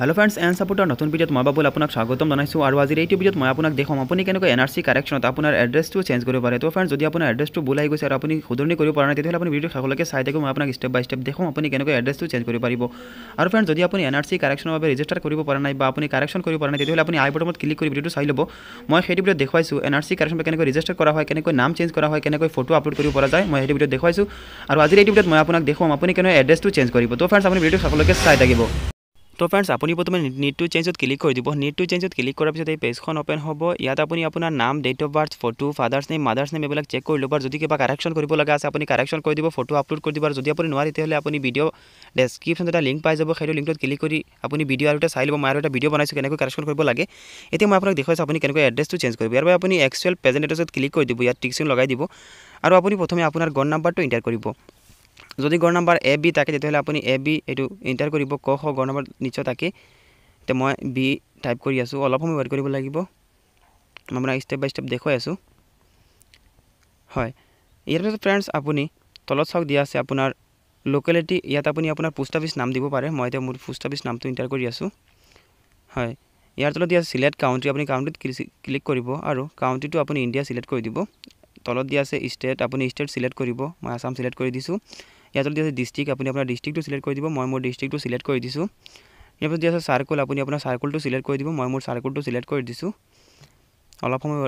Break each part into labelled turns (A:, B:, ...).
A: Hello friends N ছাপোৰ্টৰ নতুন ভিডিঅ'ত মই বাবুল আপোনাক স্বাগতম জনাইছোঁ আৰু আজিৰ এইটো ভিডিঅ'ত মই আপোনাক দেখুৱাম আপুনি কেনেকৈ এন আৰ চি কাৰেকশ্যনত আপোনাৰ এড্ৰেছটো চেঞ্জ কৰিব পাৰে? তো ফ্ৰেণ্ডছ যদি আপোনাৰ এড্ৰেছটো ভুল আহি গৈছে আৰু আপুনি শুধৰণি কৰিব পৰা নাই তেতিয়াহ'লে আপুনি ভিডিঅ' শেষলৈকে চাই থাকক মই আপোনাক ষ্টেপ বাই ষ্টেপ দেখুৱাম আপুনি কেনেকৈ এড্ৰেছটো চেঞ্জ কৰিব পাৰিব। আৰু ফ্ৰেণ্ডছ যদি আপুনি এন আৰ চি কাৰেকশ্যনৰ বাবে ৰেজিষ্টাৰ কৰিব পৰা নাই বা আপুনি কাৰেকশ্যন কৰিব পৰা নাই তেতিয়াহ'লে আপুনি আই বটমত ক্লিক কৰি ভিডিঅ'টো চাই ল'ব। মই সেইটো ভিডিঅ'ত দেখুৱাইছোঁ এন আৰ চি কাৰেকশ্যন কেনেকৈ ৰেজিষ্টাৰ কৰা হয় কেনেকৈ নাম চেঞ্জ কৰা হয় কেনেকৈ ফটো আপলোড কৰিব পৰা যায় মই সেইটো ভিডিঅ'ত দেখুৱাইছোঁ। আৰু আজিৰ এইটো ভিডিঅ'ত মই আপোনাক দেখুৱাম আপুনি কেনেকৈ এড্ৰেছটো চেঞ্জ কৰিব। তো ফ্ৰেণ্ডছ আপুনি ভিডিঅ'টো শেষলৈকে চাই থাকিব। তো ফ্ৰেণ্ডছ আপুনি প্ৰথমে নিট টু চেঞ্জত ক্লিক কৰি দিব। নিট টু চেঞ্জত ক্লিক কৰাৰ পিছত এই পেজখন অ'পেন হ'ব। ইয়াত আপুনি আপোনাৰ নাম date of birth photo father's name mother's name এইবিলাক চেক কৰি ল'ব। আৰু যদি কিবা কাৰেকশ্যন কৰিব লগা আছে আপুনি কাৰেকশ্যন কৰি দিব ফটো আপলোড কৰি দিব। আৰু যদি আপুনি নোৱাৰে তেতিয়াহ'লে আপুনি ভিডিঅ' ডেছক্ৰিপশ্যনত এটা লিংক পাই যাব। সেইটো লিংকটোত ক্লিক কৰি আপুনি ভিডিঅ' আৰু এটা চাই ল'ব। মই আৰু এটা ভিডিঅ' বনাইছোঁ কেনেকৈ কাৰেকশ্যন কৰিব লাগে। এতিয়া মই আপোনাক দেখুৱাইছোঁ আপুনি কেনেকৈ এড্ৰেছটো চেঞ্জ কৰিব। ইয়াৰ বাবে আপুনি এক্সুৱেল প্ৰেজেণ্ট এড্ৰেছত ক্লিক কৰি দিব। ইয়াত টিকচিন লগাই দিব। আৰু আপুনি প্ৰথমে আপোনাৰ গড় নাম্বাৰটো এণ্টাৰ কৰিব। যদি গড় নাম্বাৰ এ বি থাকে তেতিয়াহ'লে আপুনি এ বি এইটো এণ্টাৰ কৰিব ক খ গড় নাম্বাৰ নিশ্চয় থাকে। এতিয়া মই বি টাইপ কৰি আছোঁ। অলপ সময় ৱেইট কৰিব লাগিব। মই আপোনাক ষ্টেপ বাই ষ্টেপ দেখুৱাই আছোঁ। হয়। ইয়াৰ পিছত ফ্ৰেণ্ডছ আপুনি তলত চাওক দিয়া আছে আপোনাৰ লোকেলিটি ইয়াত আপুনি আপোনাৰ পোষ্ট অফিচ নাম দিব পাৰে। মই এতিয়া মোৰ পোষ্ট অফিচ নামটো এণ্টাৰ কৰি আছোঁ। হয়। ইয়াৰ তলত দিয়া আছে চিলেক্ট কাউণ্ট্ৰি আপুনি কাউণ্ট্ৰিত ক্লিক কৰিব আৰু কাউণ্ট্ৰিটো আপুনি ইণ্ডিয়া চিলেক্ট কৰি দিব। তলত দিয়া আছে ষ্টেট আপুনি ষ্টেট চিলেক্ট কৰিব। মই আছাম চিলেক্ট কৰি দিছোঁ। ইয়াৰ তলত দিয়া আছে ডিষ্ট্ৰিক্ট আপুনি আপোনাৰ ডিষ্ট্ৰিক্টটো চিলেক্ট কৰি দিব মই মোৰ ডিষ্ট্ৰিক্টটো চিলেক্ট কৰি দিছোঁ। ইয়াৰ পিছত দিয়া আছে চাৰ্কুল আপুনি আপোনাৰ চাৰ্কুলটো চিলেক্ট কৰি দিব মই মোৰ চাৰ্কুলটো চিলেক্ট কৰি দিছোঁ। অলপ সময়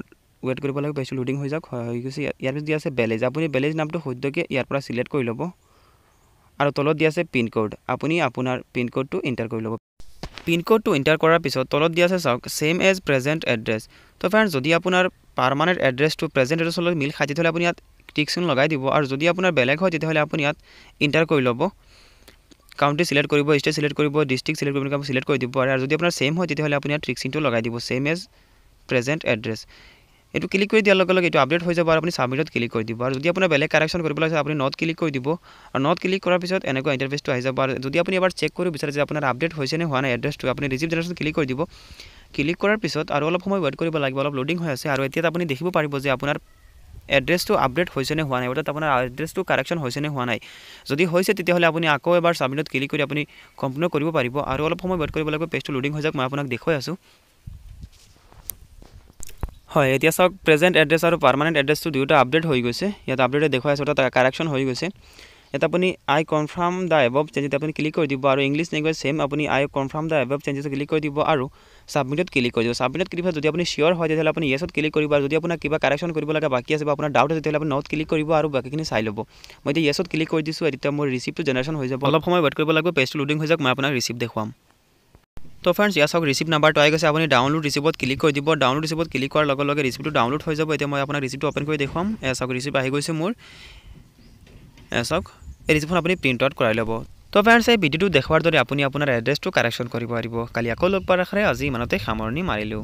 A: ৱেইট কৰিব লাগিব পেজটো লোডিং হৈ যাওক হৈ গৈছে। ইয়াৰ পিছত দিয়া আছে বেলেজ আপুনি বেলেজ নামটো সদ্যকৈ ইয়াৰ পৰা চিলেক্ট কৰি ল'ব। আৰু তলত দিয়া আছে পিনক'ড আপুনি আপোনাৰ পিনক'ডটো এণ্টাৰ কৰি ল'ব। পিনক'ডটো এণ্টাৰ কৰাৰ পিছত তলত দিয়া আছে চাওক ছেইম এজ প্ৰেজেণ্ট এড্ৰেছ তো ফ্ৰেণ্ডছ যদি আপোনাৰ পাৰমানেণ্ট এড্ৰেছটো প্ৰেজেণ্ট এড্ৰেছৰ লগত মিল খাই তেতিয়াহ'লে আপুনি ইয়াত টিকচিন লগাই দিব আৰু যদি আপোনাৰ বেলেগ হয় তেতিয়াহ'লে আপুনি ইয়াত এণ্টাৰ কৰি ল'ব। কাউণ্টি চিলেক্ট কৰিব ষ্টেট চিলেক্ট কৰিব ডিষ্ট্ৰিক্ট চিলেক্ট কৰিব চিলেক্ট কৰি দিব আৰু যদি আপোনাৰ ছেইম হয় তেতিয়াহ'লে আপুনি ইয়াত ট্ৰিকচিনটো লগাই দিব ছেইম এজ প্ৰেজেণ্ট এড্ৰেছ এইটো ক্লিক কৰি দিয়াৰ লগে লগে এইটো আপডেট হৈ যাব আৰু আপুনি ছাবমিটত ক্লিক কৰি দিব। আৰু যদি আপোনাৰ বেলেগ কাৰেকশ্যন কৰিবলৈ আছে আপুনি নট ক্লিক কৰি দিব। আৰু নট ক্লিক কৰাৰ পিছত এনেকুৱা ইণ্টাৰফেচটো আহি যাব। আৰু যদি আপুনি এবাৰ চেক কৰিব বিচাৰে যে আপোনাৰ আপডেট হৈছে নে হোৱা নাই এড্ৰেছটো আপুনি ৰিচিভ জেনেৰেশ্যন ক্লিক কৰি দিব। ক্লিক কৰাৰ পিছত আৰু অলপ সময় ৱেইট কৰিব লাগিব অলপ লোডিং হৈ আছে। আৰু এতিয়া আপুনি দেখিব পাৰিব যে আপোনাৰ এড্ৰেছটো আপডেট হৈছে নে হোৱা নাই? অৰ্থাৎ আপোনাৰ এড্ৰেছটো কাৰেকশ্যন হৈছে নে হোৱা নাই? যদি হৈছে তেতিয়াহ'লে আপুনি আকৌ এবাৰ ছাবমিটত ক্লিক কৰি আপুনি সম্পূৰ্ণ কৰিব পাৰিব। আৰু অলপ সময় ৱেইট কৰিব লাগিব পেজটো লোডিং হৈ যাওক মই আপোনাক দেখুৱাই আছোঁ। হয় এতিয়া চাওক প্ৰেজেণ্ট এড্ৰেছ আৰু পাৰ্মানেণ্ট এড্ৰেছটো দুয়োটা আপডেট হৈ গৈছে। ইয়াত আপডেটে দেখুৱাই আছোঁ অৰ্থাৎ কাৰেকশ্যন হৈ গৈছে। ইয়াত আপুনি I confirm the above changes আপুনি ক্লিক কৰি দিব আৰু ইংলিছ লেংগুৱেজ ছেম আপুনি I confirm the above changes click কৰি দিব আৰু ছাবমিটত ক্লিক কৰি দিব। ছাবমিটত ক্লিক যদি আপুনি চিয়'ৰ হয় তেতিয়াহ'লে আপুনি য়েছত ক্লিক কৰিব আৰু যদি আপোনাৰ কিবা কাৰেকশ্যন কৰিব লগা বাকী আছে বা আপোনাৰ ডাউট আছে তেতিয়াহ'লে আপুনি নট ক্লিক কৰিব আৰু বাকীখিনি চাই ল'ব। মই এতিয়া য়েছত ক্লিক কৰি দিছোঁ এতিয়া মোৰ ৰিচিপ্টটো জেনেৰেশ্যন হৈ যাব। অলপ সময় ৱেইট কৰিব লাগিব পেজটো লোডিং হৈ যাওক মই আপোনাক ৰিচিপ্ট দেখুৱাম। তো ফ্ৰেণ্ডছ ইয়াৰ চাওক ৰিচিপ্ট নাম্বাৰটো আহি গৈছে আপুনি ডাউনলোড ৰিচিপ্টত ক্লিক কৰি দিব। ডাউনলোড ৰিচিপ্টত ক্লিক কৰাৰ লগে লগে ৰিচিপ্টটো ডাউনলোড হৈ যাব। এতিয়া মই আপোনাক ৰিচিপ্টটো অ'পেন কৰি দেখুৱাম। এয়া চাওক ৰিচিপ্ট আহি গৈছে মোৰ। চাওক এই ৰিচিপ্টখন আপুনি প্ৰিণ্ট আউট কৰাই ল'ব। তো ফ্ৰেণ্ডছ এই ভিডিঅ'টো দেখুৱাৰ দৰে আপুনি আপোনাৰ এড্ৰেছটো কাৰেকশ্যন কৰিব পাৰিব। কালি আকৌ লগ পোৱাৰ আশাৰে আজি ইমানতে সামৰণি মাৰিলোঁ।